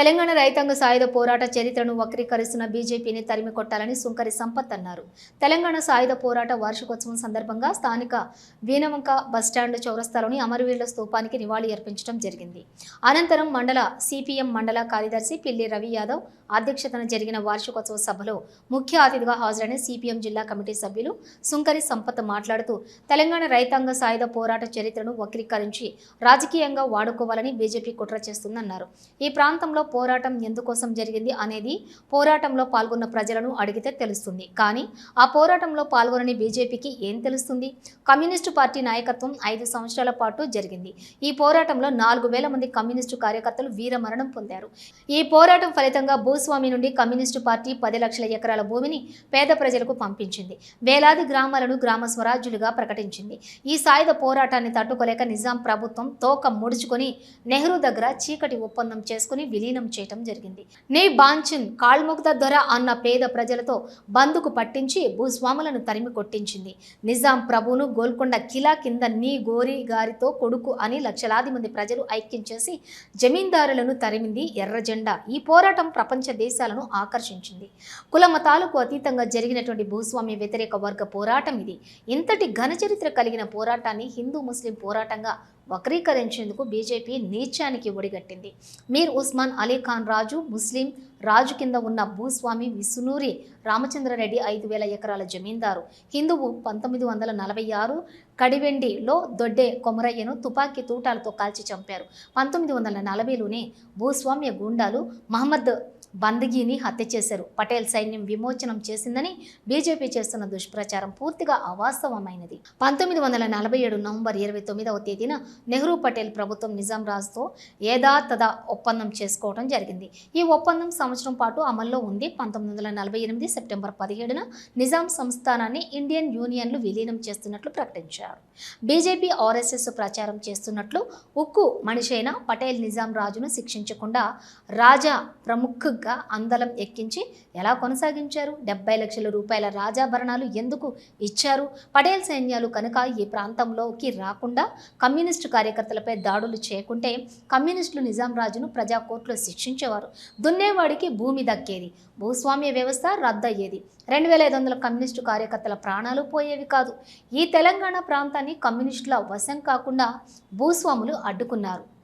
తెలంగాణ రైతాంగ సాయుధ పోరాట చరిత్రను వక్రీకరిస్తున్న బీజేపీని తరిమి కొట్టాలని సుంకరి సంపత్ అన్నారు. తెలంగాణ సాయుధ పోరాట వార్షికోత్సవం సందర్భంగా స్థానిక వీనవంక బస్టాండ్ చౌరస్తాలోని అమరవీరుల స్తూపానికి నివాళి అర్పించడం జరిగింది. అనంతరం మండల సిపిఎం మండల కార్యదర్శి పిల్లి రవి యాదవ్ అధ్యక్షతన జరిగిన వార్షికోత్సవ సభలో ముఖ్య అతిథిగా హాజరైన సిపిఎం జిల్లా కమిటీ సభ్యులు సుంకరి సంపత్ మాట్లాడుతూ తెలంగాణ రైతాంగ సాయుధ పోరాట చరిత్రను వక్రీకరించి రాజకీయంగా వాడుకోవాలని బీజేపీ కుట్ర చేస్తుందన్నారు. ఈ ప్రాంతంలో పోరాటం ఎందుకోసం జరిగింది అనేది పోరాటంలో పాల్గొన్న ప్రజలను అడిగితే తెలుస్తుంది. కానీ ఆ పోరాటంలో పాల్గొనని బీజేపీకి ఏం తెలుస్తుంది? కమ్యూనిస్టు పార్టీ నాయకత్వం ఐదు సంవత్సరాల పాటు జరిగింది. ఈ పోరాటంలో నాలుగు వేల మంది కమ్యూనిస్టు కార్యకర్తలు వీరమరణం పొందారు. ఈ పోరాటం ఫలితంగా భూస్వామి నుండి కమ్యూనిస్టు పార్టీ పది లక్షల ఎకరాల భూమిని పేద ప్రజలకు పంపించింది. వేలాది గ్రామాలను గ్రామ స్వరాజ్యులుగా ప్రకటించింది. ఈ సాయుధ పోరాటాన్ని తట్టుకోలేక నిజాం ప్రభుత్వం తోక ముడుచుకొని నెహ్రూ దగ్గర చీకటి ఒప్పందం చేసుకుని విలీనం చేయటం జరిగింది. నే బాంచిన్ కాళ్ముగ్ధ దొర అన్న పేద ప్రజలతో బందుకు పట్టించి భూస్వాములను తరిమి కొట్టించింది. నిజాం ప్రభును గోల్కొండ కిలా కింద నీ గోరి గారితో కొడుకు అని లక్షలాది మంది ప్రజలు ఐక్యం చేసి జమీందారులను తరిమింది ఎర్రజెండా ఈ పోరాటం ప్రపంచ దేశాలను ఆకర్షించింది. కుల మతాలకు అతీతంగా జరిగినటువంటి భూస్వామ్య వ్యతిరేక వర్గ పోరాటం ఇది. ఇంతటి ఘన చరిత్ర కలిగిన పోరాటాన్ని హిందూ ముస్లిం పోరాటంగా వక్రీకరించేందుకు బీజేపీ నీచానికి ఒడిగట్టింది. మీర్ ఉస్మాన్ అలీ ఖాన్ రాజు ముస్లిం రాజు కింద ఉన్న భూస్వామి విసునూరి రామచంద్రారెడ్డి ఐదు వేల ఎకరాల జమీందారు. హిందువు పంతొమ్మిది వందల నలభై ఆరు కడివెండిలో దొడ్డే కొమరయ్యను తుపాకీ తూటాలతో కాల్చి చంపారు. పంతొమ్మిది వందల నలభైలోనే భూస్వామ్య గూండాలు మహమ్మద్ బందగీని హత్య చేశారు. పటేల్ సైన్యం విమోచనం చేసిందని బీజేపీ చేస్తున్న దుష్ప్రచారం పూర్తిగా అవాస్తవమైనది. పంతొమ్మిది వందల నలభై ఏడు నవంబర్ ఇరవై తొమ్మిదవ తేదీన నెహ్రూ పటేల్ ప్రభుత్వం నిజాం రాజుతో ఏదా తదా ఒప్పందం చేసుకోవడం జరిగింది. ఈ ఒప్పందం సంవత్సరం పాటు అమల్లో ఉంది. పంతొమ్మిది వందల నలభై ఎనిమిది సెప్టెంబర్ పదిహేడున నిజాం సంస్థానాన్ని ఇండియన్ యూనియన్లు విలీనం చేస్తున్నట్లు ప్రకటించారు. బీజేపీ ఆర్ఎస్ఎస్ ప్రచారం చేస్తున్నట్లు ఉక్కు మనిషైన పటేల్ నిజాం రాజును శిక్షించకుండా రాజా ప్రముఖగా అందలం ఎక్కించి ఎలా కొనసాగించారు? డెబ్బై లక్షల రూపాయల రాజాభరణాలు ఎందుకు ఇచ్చారు? పటేల్ సైన్యాలు కనుక ఈ ప్రాంతంలోకి రాకుండా కమ్యూనిస్టు కార్యకర్తలపై దాడులు చేయకుంటే కమ్యూనిస్టులు నిజాం రాజును ప్రజా కోర్టులో శిక్షించేవారు. దున్నేవాడికి భూమి దక్కేది. భూస్వామ్య వ్యవస్థ రద్దయ్యేది. రెండు వేల ఐదు వందల కమ్యూనిస్టు కార్యకర్తల ప్రాణాలు పోయేవి కాదు. ఈ తెలంగాణ ప్రాంతాన్ని కమ్యూనిస్టుల వశం కాకుండా భూస్వాములు అడ్డుకున్నారు.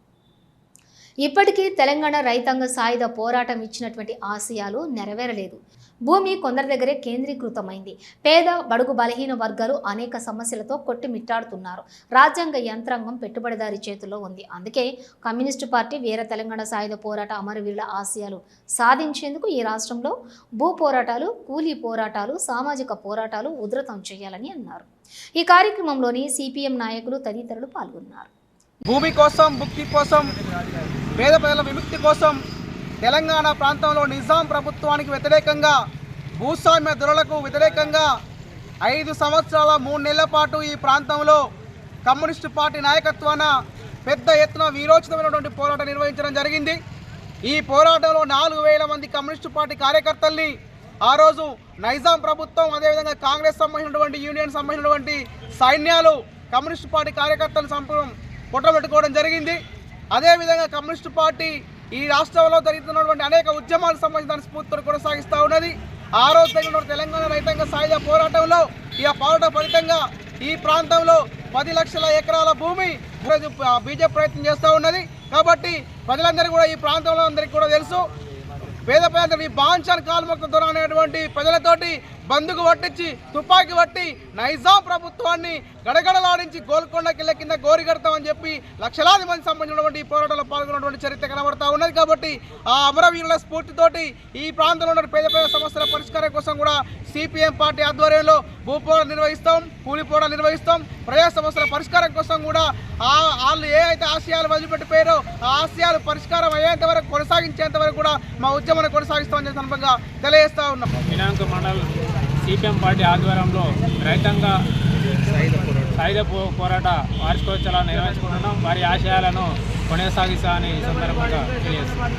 ఇప్పటికీ తెలంగాణ రైతాంగ సాయుధ పోరాటం ఇచ్చినటువంటి ఆశయాలు నెరవేరలేదు. భూమి కొందరి దగ్గరే కేంద్రీకృతమైంది. పేద బడుగు బలహీన వర్గాలు అనేక సమస్యలతో కొట్టిమిట్టాడుతున్నారు. రాజ్యాంగ యంత్రాంగం పెట్టుబడిదారి చేతుల్లో ఉంది. అందుకే కమ్యూనిస్టు పార్టీ వీర తెలంగాణ సాయుధ పోరాట అమరవీరుల ఆశయాలు సాధించేందుకు ఈ రాష్ట్రంలో భూ పోరాటాలు కూలీ పోరాటాలు సామాజిక పోరాటాలు ఉధృతం చేయాలని అన్నారు. ఈ కార్యక్రమంలోని సిపిఎం నాయకులు తదితరులు పాల్గొన్నారు. భూమి కోసం భుక్తి కోసం పేద ప్రజల విముక్తి కోసం తెలంగాణ ప్రాంతంలో నిజాం ప్రభుత్వానికి వ్యతిరేకంగా భూస్వామ్య ధరలకు వ్యతిరేకంగా ఐదు సంవత్సరాల మూడు నెలల పాటు ఈ ప్రాంతంలో కమ్యూనిస్టు పార్టీ నాయకత్వాన పెద్ద ఎత్తున వీరోచితమైనటువంటి పోరాటం నిర్వహించడం జరిగింది. ఈ పోరాటంలో నాలుగు వేల మంది కమ్యూనిస్టు పార్టీ కార్యకర్తల్ని ఆ రోజు నైజాం ప్రభుత్వం అదేవిధంగా కాంగ్రెస్ సంబంధించినటువంటి యూనియన్ సంబంధించినటువంటి సైన్యాలు కమ్యూనిస్టు పార్టీ కార్యకర్తలు సంపూర్ణం పొట్టబెట్టుకోవడం జరిగింది. అదేవిధంగా కమ్యూనిస్టు పార్టీ ఈ రాష్ట్రంలో జరుగుతున్నటువంటి అనేక ఉద్యమాలకు సంబంధించిన దాని స్ఫూర్తితో కొనసాగిస్తూ ఉన్నది. ఆ రోజు జరిగిన తెలంగాణ రైతాంగ సాయుధ పోరాటంలో ఈ పోరాట ఫలితంగా ఈ ప్రాంతంలో పది లక్షల ఎకరాల భూమి ఈరోజు బీజేపీ ప్రయత్నం చేస్తూ ఉన్నది. కాబట్టి ప్రజలందరికీ కూడా ఈ ప్రాంతంలో అందరికీ కూడా తెలుసు. పేద పేద ఈ బాంఛాన్ కాల్ముక్త దూరం అనేటువంటి ప్రజలతోటి బందుకు పట్టించి తుపాకీ పట్టి నైజాం ప్రభుత్వాన్ని గడగడలాడించి గోల్కొండ కిల్ల కింద గోరిగడతామని చెప్పి లక్షలాది మంది సంబంధించినటువంటి ఈ పోరాటంలో పాల్గొన్నటువంటి చరిత్ర కనబడతా ఉన్నది కాబట్టి ఆ అమరవీరుల స్ఫూర్తితోటి ఈ ప్రాంతంలో ఉన్న పేద పేద సమస్యల పరిష్కారం కోసం కూడా సిపిఎం పార్టీ ఆధ్వర్యంలో భూపోరాలు నిర్వహిస్తాం కూలిపోరాలు నిర్వహిస్తాం ప్రజా సమస్యల పరిష్కారం కోసం కూడా వాళ్ళు ఏ అయితే ఆశయాలు వదిలిపెట్టిపోయారో ఆ ఆశయాలు పరిష్కారం అయ్యేంత వరకు కొనసాగించేంత వరకు కూడా మా ఉద్యమాన్ని కొనసాగిస్తామని సందర్భంగా తెలియజేస్తా ఉన్నాం. వినాయక మండల్ సిపిఎం పార్టీ ఆధ్వర్యంలో రైతాంగ సాయుధ పోరాట వార్షికోత్సవాలను నిర్వహించుకుంటున్నాం. వారి ఆశయాలను కొనసాగిస్తా అని సందర్భంగా తెలియజేస్తున్నాం.